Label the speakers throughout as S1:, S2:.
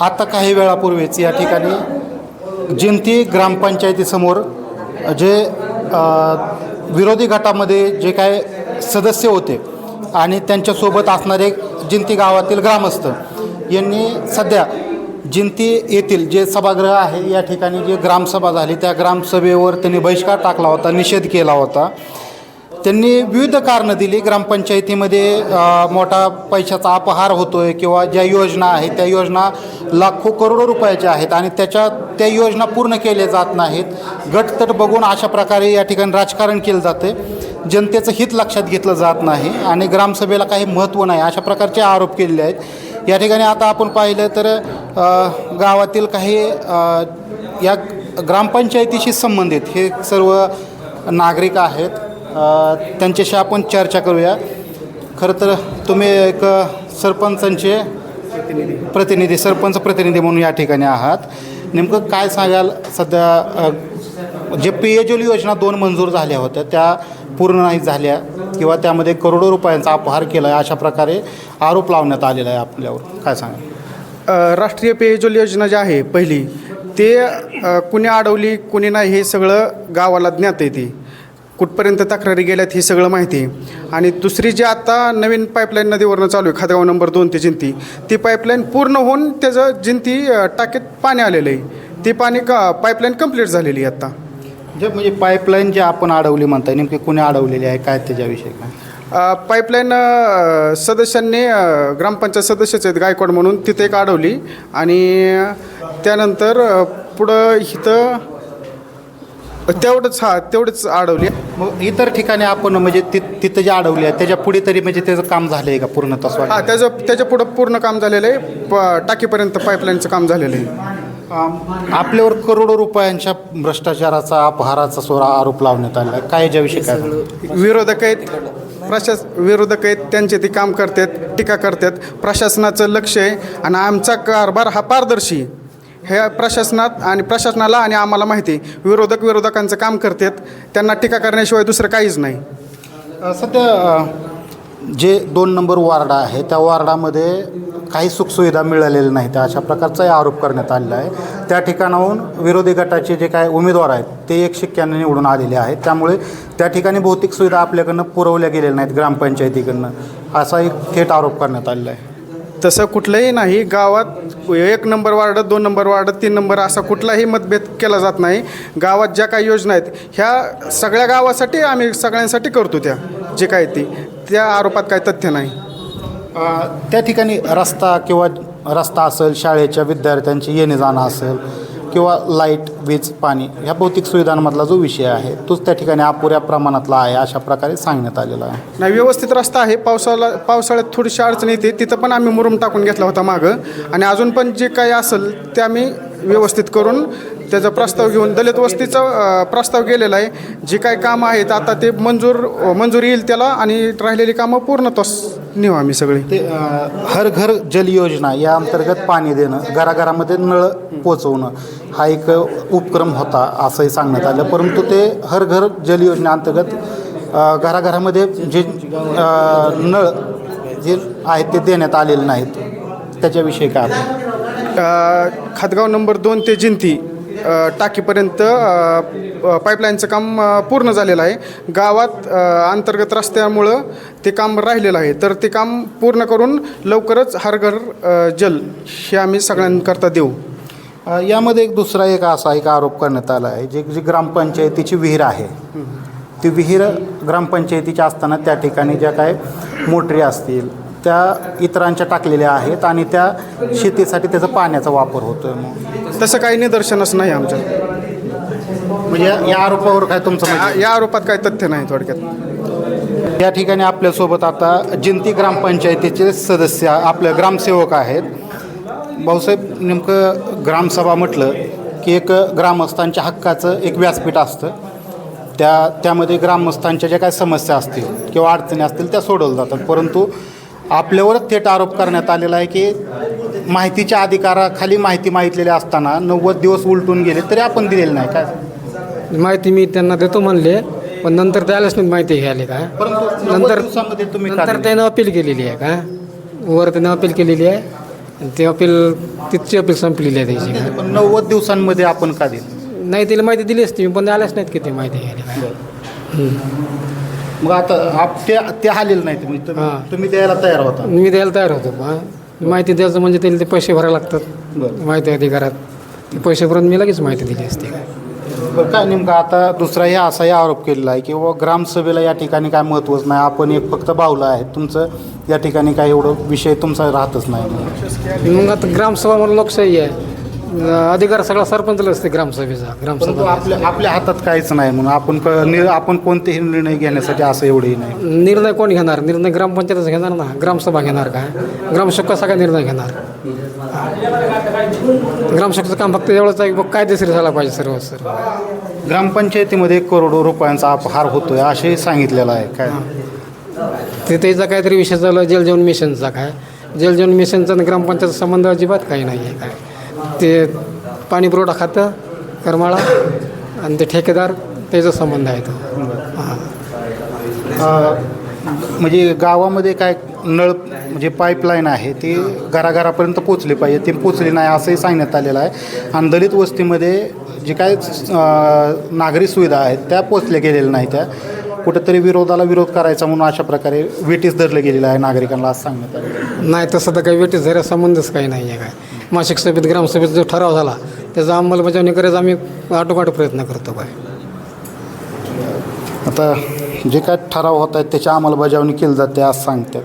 S1: आता काही वेळापूर्वीच या ठिकाणी जिंती ग्रामपंचायतीसमोर जे विरोधी गटामध्ये जे काय सदस्य होते आणि त्यांच्यासोबत असणारे जिंती गावातील ग्रामस्थ यांनी सध्या जिंती येथील जे सभागृह आहे या ठिकाणी जे ग्रामसभा झाली त्या ग्रामसभेवर त्यांनी बहिष्कार टाकला होता निषेध केला होता. त्यांनी विविध कारणं दिली. ग्रामपंचायतीमध्ये मोठा पैशाचा अपहार होतो आहे किंवा ज्या योजना आहेत त्या योजना लाखो करोडो रुपयाच्या आहेत आणि त्याच्या त्या योजना पूर्ण केल्या जात नाहीत. गटतट बघून अशा प्रकारे या ठिकाणी राजकारण केलं जाते जनतेचं हित लक्षात घेतलं जात नाही आणि ग्रामसभेला काही महत्त्व नाही अशा प्रकारचे आरोप केलेले आहेत. या ठिकाणी आता आपण पाहिलं तर गावातील काही या ग्रामपंचायतीशी संबंधित हे सर्व नागरिक आहेत. त्यांच्याशी आपण चर्चा करूया. खरं तर तुम्ही एक सरपंचांचे प्रतिनिधी सरपंच प्रतिनिधी म्हणून या ठिकाणी आहात. नेमकं काय सांगाल? सध्या अ, जे एल योजना दोन मंजूर झाल्या होत्या त्या पूर्ण नाही झाल्या किंवा त्यामध्ये करोडो रुपयांचा अपहार केला आहे अशा प्रकारे आरोप लावण्यात आलेला आहे आपल्यावर. काय
S2: सांगा राष्ट्रीय पेयजल योजना जी आहे पहिली ते कुणी अडवली कुणी नाही हे सगळं गावाला ज्ञात येते कुठपर्यंत तक्रारी गेल्यात हे सगळं माहिती आहे. आणि दुसरी जी आत्ता नवीन पाईपलाईन नदीवरनं चालू आहे खातगाव नंबर दोन ते जिंती ती पाईपलाईन पूर्ण होऊन त्याचं जिंती टाकीत पाणी आलेलं आहे. ती पाणी का पाईपलाईन कंप्लीट झालेली आहे आत्ता
S1: जे म्हणजे पाईपलाईन जे आपण अडवली म्हणताय नेमकी कुणी अडवलेली आहे काय त्याच्याविषयी काय?
S2: पाईपलाईन सदस्यांनी ग्रामपंचायत सदस्यच आहेत गायकवाड म्हणून तिथे एक अडवली. आणि त्यानंतर पुढं इथं तेवढंच हा तेवढंच अडवली.
S1: मग इतर ठिकाणी आपण म्हणजे ति तिथं जे अडवले आहे त्याच्या पुढे तरी म्हणजे त्याचं काम झालं आहे का पूर्ण
S2: हा
S1: तसं
S2: त्याचं त्याच्या पुढं पूर्ण काम झालेलं आहे. प टाकीपर्यंत पाईपलाईनचं काम झालेलं आहे.
S1: आपल्यावर करोडो रुपयांच्या भ्रष्टाचाराचा अपहाराचा सोरा आरोप लावण्यात आला काय याच्याविषयी काय
S2: विरोधक आहेत प्रशास विरोधक आहेत त्यांचे ते काम करतात टीका करतात. प्रशासनाचं लक्ष आहे आणि आमचा कारभार हा पारदर्शी. हे प्रशासनात आणि प्रशासनाला आणि आम्हाला माहिती आहे विरोधक विरोधकांचं काम करतात त्यांना टीका करण्याशिवाय दुसरं काहीच नाही.
S1: सध्या जे दोन नंबर वार्ड आहे त्या वार्डामध्ये काही सुखसुविधा मिळालेल्या नाहीत. अशा प्रकारचाही आरोप करण्यात आलेला आहे. त्या ठिकाणाहून विरोधी गटाचे जे काय उमेदवार आहेत ते एक शिक्क्याने निवडून आलेले आहेत. त्यामुळे त्या ठिकाणी भौतिक सुविधा आपल्याकडनं पुरवल्या गेलेल्या नाहीत ग्रामपंचायतीकडनं. असा एक थेट आरोप करण्यात आलेला आहे.
S2: तसं कुठलंही नाही गावात एक नंबर वार्ड दोन नंबर वार्ड तीन नंबर असा कुठलाही मतभेद केला जात नाही. गावात ज्या काही योजना आहेत ह्या सगळ्या गावासाठी आम्ही सगळ्यांसाठी करतो त्या जे काय ती. त्या आरोपात काही तथ्य नाही.
S1: त्या ठिकाणी रस्ता किंवा रस्ता असेल शाळेच्या विद्यार्थ्यांची येणे जाणं असेल किंवा लाइट वीज पाणी ह्या भौतिक सुविधांमधला जो विषय आहे तोच त्या ठिकाणी अपुऱ्या प्रमाणातला आहे अशा प्रकारे सांगण्यात आलेला आहे.
S2: नाही व्यवस्थित रस्ता आहे. पावसाला पावसाळ्यात थोडीशी अडचण येते. तिथं पण आम्ही मुरुम टाकून घेतला होता मागं. आणि अजून पण जे काही असेल ते आम्ही व्यवस्थित करून त्याचा प्रस्ताव घेऊन दलित वस्तीचा प्रस्ताव गेलेला आहे. जे काही कामं आहेत आता ते मंजूर मंजूर येईल त्याला आणि राहिलेली कामं पूर्णतः नेऊ आम्ही सगळी.
S1: ते हर घर जल योजना या अंतर्गत पाणी देणं घराघरामध्ये नळ पोचवणं हा एक उपक्रम होता असंही सांगण्यात आलं. परंतु ते हर घर जल योजना अंतर्गत घराघरामध्ये जे नळ जे आहेत ते देण्यात आलेले नाहीत. त्याच्याविषयी काय?
S2: खातगाव नंबर दोन ते जिंती. टाकीपर्यंत पाईपलाईनचं काम पूर्ण झालेलं आहे. गावात अंतर्गत रस्त्यामुळं ते काम राहिलेलं आहे. तर ते काम पूर्ण करून लवकरच हर घर जल हे आम्ही सगळ्यांकरता देऊ.
S1: यामध्ये एक दुसरा एक असा एक आरोप करण्यात आला आहे. जे जी ग्रामपंचायतीची विहीर आहे. ती विहीर ग्रामपंचायतीच्या असताना त्या ठिकाणी ज्या काय मोटरी असतील त्या इतरांच्या टाकलेल्या आहेत आणि त्या शेतीसाठी त्याचा पाण्याचा वापर होतो मग
S2: तसं काही निदर्शनच नाही आमच्या.
S1: म्हणजे या- आरोपावर काय तुमचं
S2: या आरोपात काही तथ्य नाही थोडक्यात.
S1: या ठिकाणी आपल्यासोबत आता जिंती ग्रामपंचायतीचे सदस्य आपले ग्रामसेवक आहेत. भाऊसाहेब नेमकं ग्रामसभा म्हटलं की एक ग्रामस्थांच्या हक्काचं एक व्यासपीठ असतं. त्या त्यामध्ये ग्रामस्थांच्या ज्या काही समस्या असतील किंवा अडचणी असतील त्या सोडवल्या जातात. परंतु आपल्यावरच थेट आरोप करण्यात आलेला आहे की माहितीच्या अधिकाराखाली माहिती मागितलेली असताना नव्वद दिवस उलटून गेले तरी आपण दिलेलं नाही काय?
S3: माहिती मी त्यांना देतो म्हणले पण नंतर द्यायलाच नाही माहिती घ्यायला का? नंतर
S1: तुम्ही का
S3: नंतर? त्यानं अपील केलेली आहे का? वर त्यानं अपील केलेली आहे ते अपील तिथची अपील संपलेली आहे त्याची
S1: पण नव्वद दिवसांमध्ये आपण का दिलं
S3: नाही तिला माहिती दिली असती पण आल्याच नाहीत किती माहिती घ्यायला
S1: मग आता आप ते ते आलेलं नाही तुम्ही तुम्ही-
S3: हां.
S1: तुम्ही द्यायला तयार होता.
S3: मी द्यायला तयार होतो. बा माहिती द्यायचं म्हणजे त्याला ते पैसे भरायला लागतात.
S1: बरं.
S3: माहिती अधिकारात. ते पैसे भरून मी लगेच माहिती दिली असते. काय
S1: बरं काय नेमकं आता दुसराही असाही आरोप केलेला आहे की बाबा ग्रामसभेला या ठिकाणी काय महत्त्वच नाही. आपण एक फक्त बावलं आहे तुमचं या ठिकाणी काय एवढं विषय तुमचा राहतच नाही. म्हणून.
S3: मग आता ग्रामसभा म्हणून लोकशाही आहे. अधिकार सगळा सरपंचला असते ग्रामसभेचा
S1: परंतु
S3: ग्रामसभा.
S1: आपल्या आपल्या हातात काहीच नाही म्हणून आपण क- नि- आपण कोणतेही निर्णय घेण्यासाठी असं एवढंही नाही.
S3: निर्णय कोण घेणार? निर्णय ग्रामपंचायतच घेणार ना? ग्रामसभा घेणार काय ग्रामसेवक कसा काय निर्णय घेणार? ग्रामसेवकचं काम फक्त एवढंच आहे की बुवा कायदेशीर झाला पाहिजे सर्व सर्व.
S1: ग्रामपंचायतीमध्ये करोडो रुपयांचा अपहार होतोय असेही सांगितलेलं आहे. काय?
S3: ते त्याचा काहीतरी विषय झाला जलजीवन मिशनचा काय? जलजीवन मिशनचा आणि ग्रामपंचायतचा संबंध अजिबात काही नाही आहे काय? ते पाणी पुरवठा खातं करमाळा आणि ते ठेकेदार त्याचा संबंध आहे तो. हां.
S1: म्हणजे गावामध्ये काय नळ म्हणजे पाईपलाईन आहे ती घराघरापर्यंत पोचली पाहिजे ती पोचली नाही असंही सांगण्यात आलेलं आहे. आणि दलित वस्तीमध्ये जे काय नागरी सुविधा आहेत त्या पोचल्या गेलेल्या नाही त्या. कुठंतरी विरोधाला विरोध करायचा म्हणून अशा प्रकारे वेटीस धरलं गेलेलं आहे नागरिकांना असं सांगण्यात आलं.
S3: नाही तसं तर काही वेटीस झऱ्या संबंधच काही नाही आहे काय. मासिक सभेत ग्रामसभेत जो ठराव झाला त्याचा अंमलबजावणी करायचा आम्ही आटोकाट प्रयत्न करतो काय
S1: आता जे काय ठराव होत आहेत त्याची अंमलबजावणी केली जाते असं सांगतात.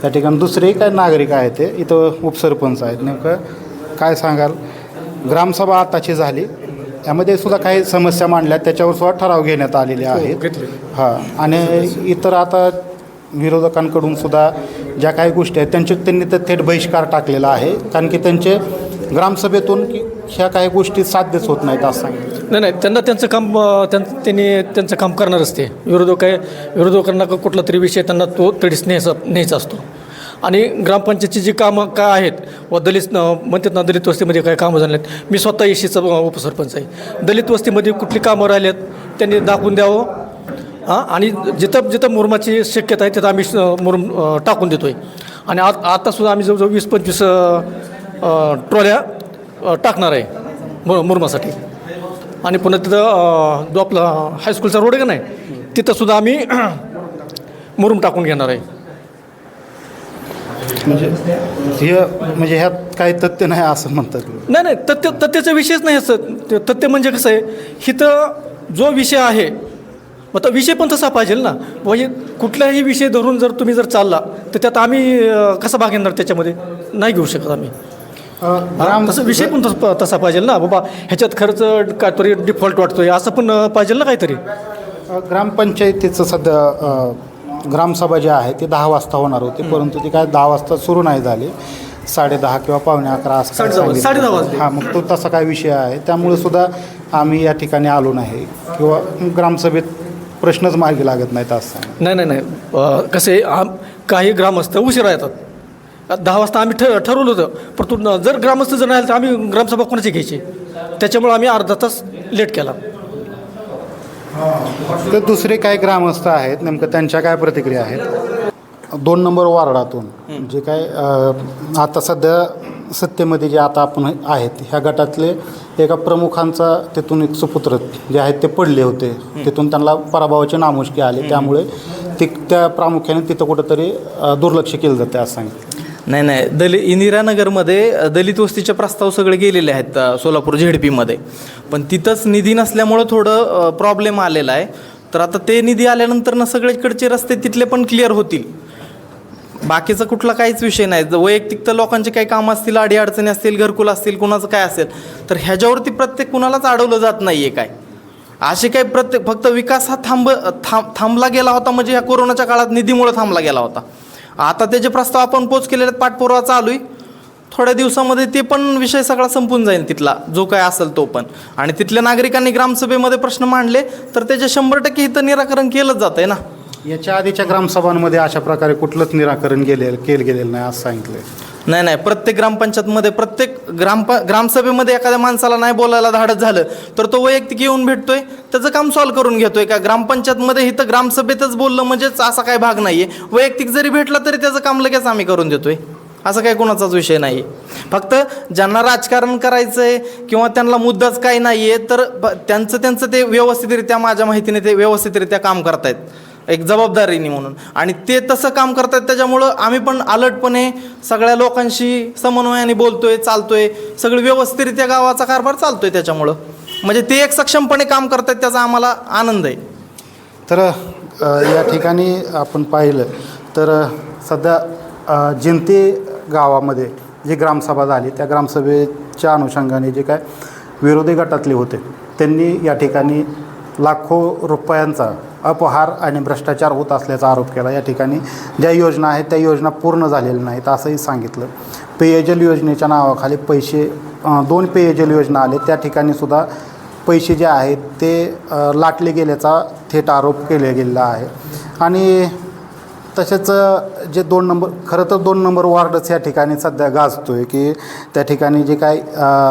S1: त्या ठिकाणी दुसरेही काय नागरिक आहेत ते इथं उपसरपंच आहेत. नेमकं काय सांगाल? ग्रामसभा आताची झाली. यामध्ये सुद्धा काही समस्या मांडल्या त्याच्यावर सुद्धा ठराव घेण्यात आलेले आहेत. हां. आणि इतर आता विरोधकांकडून सुद्धा ज्या काही गोष्टी आहेत त्यांचे त्यांनी तर थेट बहिष्कार टाकलेला आहे. कारण की त्यांचे ग्रामसभेतून की ह्या काही गोष्टी साध्यच होत नाहीत असं सांगितलं.
S4: नाही नाही त्यांना त्यांचं काम त्यां त्यांनी त्यांचं काम करणारच ते. विरोधक आहे विरोधकांना क- कुठला तरी विषय त्यांना तो तडीच न्यायचा न्यायचा असतो. आणि ग्रामपंचायतची जी कामं काय आहेत व दलित म्हणतात ना दलित वस्तीमध्ये काय कामं झाले आहेत मी स्वतः एशीचा उपसरपंच आहे. दलित वस्तीमध्ये कुठली कामं राहिली आहेत त्यांनी दाखवून द्यावं. हां आणि जिथं जिथं मुरमाची शक्यता आहे तिथं आम्ही मुरुम टाकून देतो आहे आणि आत आतासुद्धा आम्ही जवळजवळ वीस पंचवीस ट्रॉल्या टाकणार आहे मु मुरमासाठी. आणि पुन्हा तिथं जो आपला हायस्कूलचा रोड आहे का नाही तिथंसुद्धा आम्ही मुरुम टाकून घेणार आहे.
S1: म्हणजे हे म्हणजे ह्यात काही तथ्य नाही असं म्हणतात
S4: नाही नाही तथ्य तथ्याचा विषयच नाही असं. तथ्य म्हणजे कसं आहे इथं जो विषय आहे मग तो विषय पण तसा पाहिजे ना. म्हणजे कुठलाही विषय धरून जर तुम्ही जर चालला तर त्यात आम्ही कसा भाग घेणार त्याच्यामध्ये? नाही घेऊ शकत आम्ही. तसं विषय पण तसा तसा पाहिजे ना. बाबा ह्याच्यात खर्च काहीतरी डिफॉल्ट वाटतोय असं पण पाहिजे ना काहीतरी?
S1: ग्रामपंचायतीचं सध्या ग्रामसभा जी आहे ती दहा वाजता होणार होती परंतु ती काय दहा वाजता सुरू नाही झाली. साडे दहा किंवा पावणे अकरा
S4: वाजले.
S1: हां मग तो तसा काय विषय आहे. त्यामुळे सुद्धा आम्ही या ठिकाणी आलो नाही. किंवा ग्रामसभेत प्रश्नच मार्गी लागत नाहीत असं.
S4: नाही नाही नाही. अ, कसं आम काही ग्रामस्थ उशिरा येतात. दहा वाजता आम्ही ठ ठरवलं होतं. परंतु जर ग्रामस्थ जर नाही आले तर आम्ही ग्रामसभा कोणाची घ्यायची? त्याच्यामुळे आम्ही अर्धा तास लेट केला.
S1: तर दुसरे काही ग्रामस्थ आहेत नेमकं त्यांच्या काय प्रतिक्रिया आहेत? दोन नंबर वार्डातून जे काय अ, आता सध्या सत्तेमध्ये जे आता आपण आहेत ह्या गटातले एका प्रमुखांचा तिथून एक सुपुत्र जे आहेत ते पडले होते. तिथून त्यांना पराभवाची नामुष्की आली. त्यामुळे ती त्या प्रामुख्याने तिथं कुठंतरी दुर्लक्ष केलं जाते असं सांगितलं
S5: नाही नाही. दलित इंदिरानगरमध्ये दलित वस्तीचे प्रस्ताव सगळे गेलेले आहेत सोलापूर झेडपीमध्ये. पण तिथंच निधी नसल्यामुळं थोडं प्रॉब्लेम आलेला आहे. तर आता ते निधी आल्यानंतर ना सगळीकडचे रस्ते तिथले पण क्लिअर होतील. बाकीचा कुठला काहीच विषय नाही. जर वैयक्तिक तर लोकांचे काही कामं असतील अडीअडचणी असतील घरकुल असतील कुणाचं काय असेल तर ह्याच्यावरती प्रत्येक कुणालाच अडवलं जात नाही आहे काय. असे काही प्रत्येक फक्त विकास हा थांब थांब थांबला गेला होता म्हणजे ह्या कोरोनाच्या काळात निधीमुळे थांबला गेला होता. आता त्याचे प्रस्ताव आपण पोच केलेले पाठपुरावा चालू आहे. थोड्या दिवसामध्ये ते पण विषय सगळा संपून जाईल तिथला जो काय असेल तो पण. आणि तिथल्या नागरिकांनी ग्रामसभेमध्ये प्रश्न मांडले तर त्याचे शंभर टक्के इथं निराकरण केलंच जात आहे ना.
S1: याच्या आधीच्या ग्रामसभांमध्ये अशा प्रकारे कुठलंच निराकरण गेले केलं गेलेलं नाही असं सांगितलं
S5: नाही नाही. प्रत्येक ग्रामपंचायतमध्ये प्रत्येक ग्रामप ग्रामसभेमध्ये एखाद्या माणसाला नाही बोलायला धाडत झालं तर तो वैयक्तिक येऊन भेटतोय त्याचं काम सॉल्व्ह करून घेतोय का? ग्रामपंचायतमध्ये इथं ग्रामसभेतच बोललं म्हणजेच असा काही भाग नाही आहे वैयक्तिक जरी भेटला तरी त्याचं काम लगेच आम्ही करून देतोय. असं काही कोणाचाच विषय नाही फक्त ज्यांना राजकारण करायचं आहे किंवा त्यांना मुद्दाच काही नाही आहे तर त्यांचं त्यांचं ते व्यवस्थितरित्या माझ्या माहितीने ते व्यवस्थितरित्या काम करतायत. एक जबाबदारीने म्हणून. आणि ते तसं काम करतात त्याच्यामुळं आम्ही पण अलर्टपणे सगळ्या लोकांशी समन्वयाने बोलतोय चालतोय. सगळं व्यवस्थितरित्या गावाचा कारभार चालतोय त्याच्यामुळं. म्हणजे ते एक सक्षमपणे काम करतात त्याचा आम्हाला आनंद आहे.
S1: तर अ, या ठिकाणी आपण पाहिलं तर अ, सध्या अ, गावामध्ये जी ग्रामसभा झाली त्या ग्रामसभेच्या अनुषंगाने जे काय विरोधी गटातले होते त्यांनी या ठिकाणी लाखो रुपयांचा अपहार आणि भ्रष्टाचार होत असल्याचा आरोप केला. या ठिकाणी ज्या योजना आहेत त्या योजना पूर्ण झालेल्या नाहीत असंही सांगितलं. पेयजल योजनेच्या नावाखाली पैसे दोन पेयजल योजना आले. त्या ठिकाणी सुद्धा पैसे जे आहेत ते लाटले गेल्याचा थेट आरोप केला गेलेला आहे. आणि तसेच जे दोन नंबर खरं तर दोन नंबर वॉर्डच या ठिकाणी सध्या गाजतो आहे की त्या ठिकाणी जे काय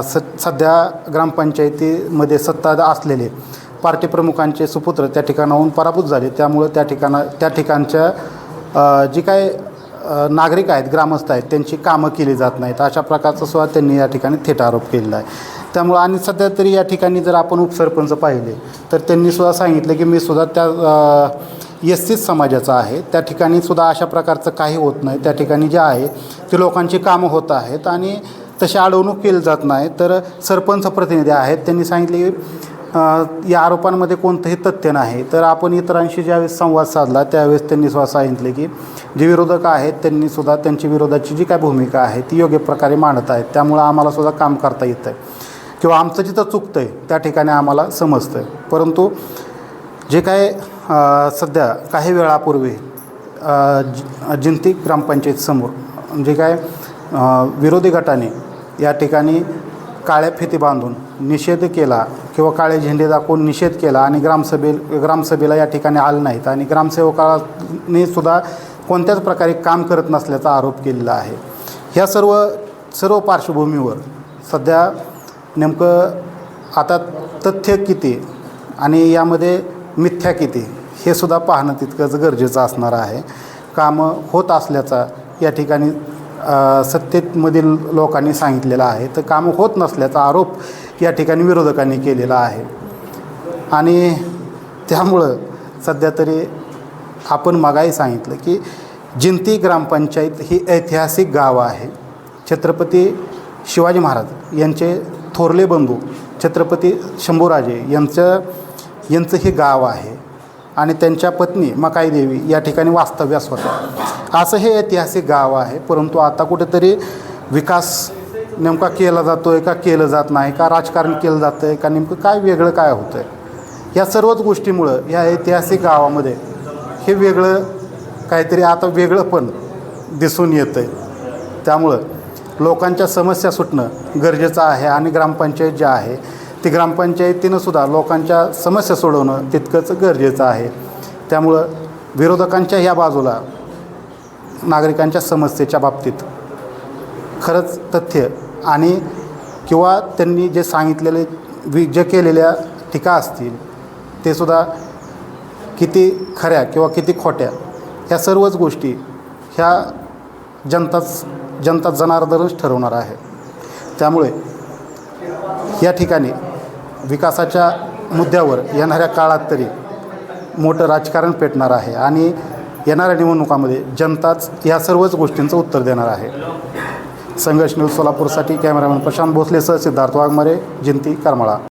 S1: स सध्या ग्रामपंचायतीमध्ये सत्ता असलेले पार्टी प्रमुखांचे सुपुत्र त्या ठिकाणाहून पराभूत झाले. त्यामुळं त्या ठिकाणा त्या ठिकाणच्या जी काय नागरिक आहेत ग्रामस्थ आहेत त्यांची कामं केली जात नाहीत. अशा प्रकारचा सुद्धा त्यांनी या ठिकाणी थेट आरोप केलेला आहे. त्यामुळं आणि सध्या तरी या ठिकाणी जर आपण उपसरपंच पाहिले तर त्यांनी सुद्धा सांगितलं की मी सुद्धा त्या एस सीच समाजाचा आहे. त्या ठिकाणी सुद्धा अशा प्रकारचं काही होत नाही. त्या ठिकाणी जे आहे ते लोकांची कामं होत आहेत आणि तशी अडवणूक केली जात नाही. तर सरपंच प्रतिनिधी आहेत त्यांनी सांगितले की या आरोपांमध्ये कोणतंही तथ्य नाही. तर आपण इतरांशी ज्यावेळेस संवाद साधला त्यावेळेस त्यांनी सुद्धा सांगितले की जे विरोधक आहेत त्यांनी सुद्धा त्यांची विरोधाची जी काय भूमिका आहे ती योग्य प्रकारे मांडत आहेत. त्यामुळं आम्हाला सुद्धा काम करता येतं आहे किंवा आमचं जिथं चुकतं आहे त्या ठिकाणी आम्हाला समजतं आहे परंतु जे काय सध्या काही वेळापूर्वी जिंती ग्रामपंचायतीसमोर जे काय विरोधी गटाने या ठिकाणी काळ्या फिती बांधून निषेध केला किंवा काळे झेंडे दाखवून निषेध केला आणि ग्रामसभे ग्रामसभेला या ठिकाणी आले नाहीत आणि ग्रामसेवकाने सुद्धा कोणत्याच प्रकारे काम करत नसल्याचा आरोप केलेला आहे. ह्या सर्व सर्व पार्श्वभूमीवर सध्या नेमकं आता तथ्य किती आणि यामध्ये मिथ्या किती हे सुद्धा पाहणं तितकंच गरजेचं असणार आहे. कामं होत असल्याचा या ठिकाणी सत्तेमधील लोकांनी सांगितलेलं आहे. तर कामं होत नसल्याचा आरोप या ठिकाणी विरोधकांनी केलेला आहे. आणि त्यामुळं सध्या तरी आपण मगाही सांगितलं की जिंती ग्रामपंचायत ही ऐतिहासिक गाव आहे. छत्रपती शिवाजी महाराज यांचे थोरले बंधू छत्रपती शंभूराजे यांचं यांचं हे गाव आहे. आणि त्यांच्या पत्नी मकाई देवी या ठिकाणी वास्तव्यास होत्या. असं हे ऐतिहासिक गाव आहे. परंतु आता कुठेतरी विकास नेमका केला जातो आहे का केलं जात नाही का राजकारण केलं जातं आहे का नेमकं काय वेगळं काय होतं आहे या सर्वच गोष्टीमुळं या ऐतिहासिक गावामध्ये हे वेगळं काहीतरी आता वेगळं पण दिसून येतं आहे त्यामुळं लोकांच्या समस्या सुटणं गरजेचं आहे आणि ग्रामपंचायत जे आहे ती ग्रामपंचायतीनं सुद्धा लोकांच्या समस्या सोडवणं तितकंच गरजेचं आहे. त्यामुळं विरोधकांच्या ह्या बाजूला नागरिकांच्या समस्येच्या बाबतीत खरंच तथ्य आणि किंवा त्यांनी जे सांगितलेले वि जे केलेल्या टीका असतील ते सुद्धा किती खऱ्या किंवा किती खोट्या ह्या सर्वच गोष्टी ह्या जनताच जनता जनार्दनच ठरवणार आहे. त्यामुळे या ठिकाणी विकासाच्या मुद्द्यावर येणाऱ्या काळात तरी मोठं राजकारण पेटणार आहे आणि येणाऱ्या निवडणुकामध्ये जनताच या सर्वच गोष्टींचं उत्तर देणार आहे. संघर्ष न्यूज सोलापूरसाठी कॅमेरामॅन प्रशांत भोसलेसह सिद्धार्थ वाघमारे जिंती करमाळा.